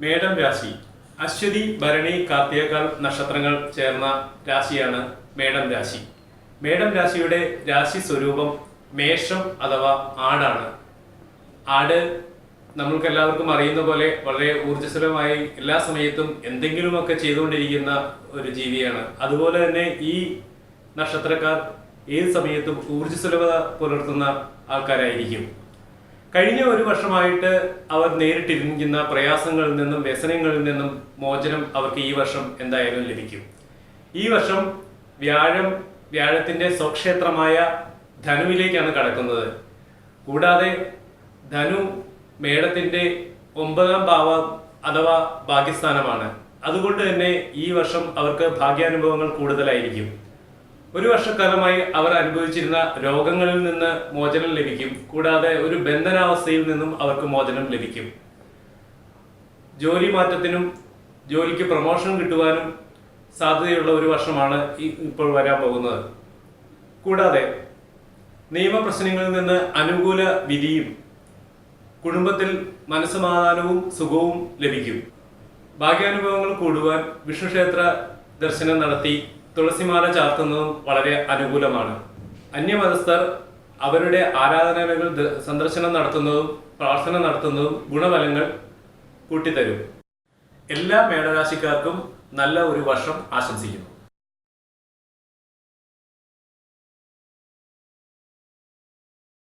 മേടം രാശി. അശ്വതി ഭരണി കാർത്തികക്കാൽ നക്ഷത്രങ്ങൾ ചേർന്ന രാശിയാണ് മേടം രാശി. മേടം രാശിയുടെ രാശി സ്വരൂപം മേഷം അഥവാ ആടാണ്. ആട് നമ്മൾക്ക് എല്ലാവർക്കും അറിയുന്ന പോലെ വളരെ ഊർജസ്വലമായി എല്ലാ സമയത്തും എന്തെങ്കിലുമൊക്കെ ചെയ്തുകൊണ്ടിരിക്കുന്ന ഒരു ജീവിയാണ്. അതുപോലെ തന്നെ ഈ നക്ഷത്രക്കാർ ഏത് സമയത്തും ഊർജസ്വലത പുലർത്തുന്ന ആൾക്കാരായിരിക്കും. കഴിഞ്ഞ ഒരു വർഷമായിട്ട് അവർ നേരിട്ടിരിക്കുന്ന പ്രയാസങ്ങളിൽ നിന്നും വ്യസനങ്ങളിൽ നിന്നും മോചനം അവർക്ക് ഈ വർഷം എന്തായാലും ലഭിക്കും. ഈ വർഷം വ്യാഴം വ്യാഴത്തിന്റെ സ്വക്ഷേത്രമായ ധനുവിലേക്കാണ് കടക്കുന്നത്. കൂടാതെ ധനു മേടത്തിന്റെ ഒമ്പതാം ഭാവം അഥവാ ഭാഗ്യസ്ഥാനമാണ്. അതുകൊണ്ട് തന്നെ ഈ വർഷം അവർക്ക് ഭാഗ്യാനുഭവങ്ങൾ കൂടുതലായിരിക്കും. ഒരു വർഷക്കാലമായി അവർ അനുഭവിച്ചിരുന്ന രോഗങ്ങളിൽ നിന്ന് മോചനം ലഭിക്കും. കൂടാതെ ഒരു ബന്ധനാവസ്ഥയിൽ നിന്നും അവർക്ക് മോചനം ലഭിക്കും. ജോലി മാറ്റത്തിനും ജോലിക്ക് പ്രൊമോഷൻ കിട്ടുവാനും സാധ്യതയുള്ള ഒരു വർഷമാണ് ഇപ്പോൾ വരാൻ പോകുന്നത്. കൂടാതെ നിയമപ്രശ്നങ്ങളിൽ നിന്ന് അനുകൂല വിധിയും കുടുംബത്തിൽ മനസ്സമാധാനവും സുഖവും ലഭിക്കും. ഭാഗ്യാനുഭവങ്ങൾ കൂടുവാൻ വിഷ്ണുക്ഷേത്ര ദർശനം നടത്തി തുളസിമാല ചാർത്തുന്നതും വളരെ അനുകൂലമാണ്. അന്യമതസ്ഥർ അവരുടെ ആരാധനകൾ സന്ദർശനം നടത്തുന്നതും പ്രാർത്ഥന നടത്തുന്നതും ഗുണഫലങ്ങൾ കൂട്ടിത്തരും. എല്ലാ മേടരാശിക്കാർക്കും നല്ല ഒരു വർഷം ആശംസിക്കുന്നു.